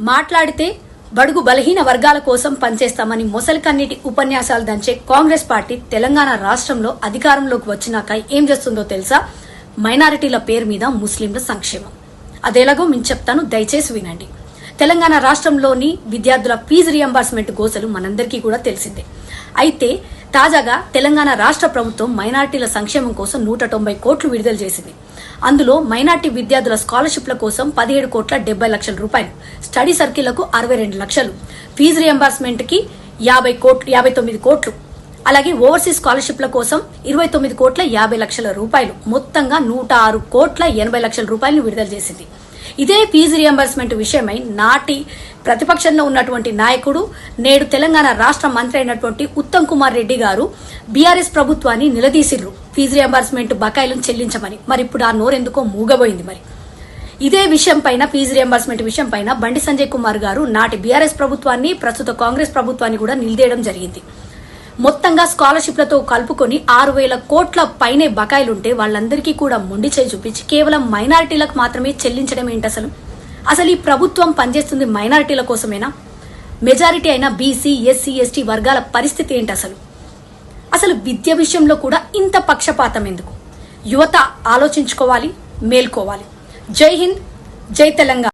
మాట్లాడితే బడుగు బలహీన వర్గాల కోసం పనిచేస్తామని మొసలికన్నిటి ఉపన్యాసాలు దంచే కాంగ్రెస్ పార్టీ తెలంగాణ రాష్ట్రంలో అధికారంలోకి వచ్చినాక ఏం చేస్తుందో తెలుసా? మైనారిటీల పేరు మీద ముస్లింల సంక్షేమం. అదేలాగో మేము చెప్తాను దయచేసి వినండి. తెలంగాణ రాష్ట్రంలోని విద్యార్థుల ఫీజు రియంబర్స్మెంట్ గోసలు మనందరికీ కూడా తెలిసిందే. అయితే తాజాగా తెలంగాణ రాష్ట్ర ప్రభుత్వం మైనార్టీల సంక్షేమం కోసం నూట తొంభై కోట్లు విడుదల చేసింది. అందులో మైనార్టీ విద్యార్థుల స్కాలర్షిప్ల కోసం పదిహేడు కోట్ల డెబ్బై లక్షల రూపాయలు స్టడీ సర్కిళ్ళకు అరవై రెండు లక్షలు ఫీజు రియంబర్స్మెంట్కి యాభై కోట్లు యాభై తొమ్మిది కోట్లు అలాగే ఓవర్సీస్ స్కాలర్షిప్ల కోసం ఇరవై తొమ్మిది కోట్ల యాభై లక్షల రూపాయలు మొత్తంగా నూట ఆరు కోట్ల ఎనభై లక్షల రూపాయలను విడుదల చేసింది. ఇదే ఫీజు రియంబర్స్మెంట్ విషయమై నాటి ప్రతిపక్షంలో ఉన్నటువంటి నాయకుడు నేడు తెలంగాణ రాష్ట్ర మంత్రి అయినటువంటి ఉత్తమ్ కుమార్ రెడ్డి గారు బీఆర్ఎస్ ప్రభుత్వాన్ని నిలదీసిర్రు. ఫీజు రియంబర్స్మెంట్ బకాయిలను చెల్లించమని. మరి ఇప్పుడు ఆ నోరెందుకో మూగబోయింది మరి. ఇదే విషయం పైన ఫీజు రియంబర్స్మెంట్ విషయం పైన బండి సంజయ్ కుమార్ గారు నాటి బీఆర్ఎస్ ప్రభుత్వాన్ని ప్రస్తుత కాంగ్రెస్ ప్రభుత్వాన్ని కూడా నిలదీయడం జరిగింది. మొత్తంగా స్కాలర్షిప్లతో కలుపుకొని ఆరు వేల కోట్ల పైనే బకాయిలుంటే వాళ్ళందరికీ కూడా మొండి చేయి చూపించి కేవలం మైనారిటీలకు మాత్రమే చెల్లించడం ఏంటి అసలు? అసలు ఈ ప్రభుత్వం పనిచేస్తుంది మైనారిటీల కోసమేనా? మెజారిటీ అయిన బీసీ ఎస్సీ ఎస్టీ వర్గాల పరిస్థితి ఏంటి అసలు? అసలు విద్య విషయంలో కూడా ఇంత పక్షపాతం ఎందుకు? యువత ఆలోచించుకోవాలి మేల్కోవాలి. జై హింద్ జై తెలంగాణ.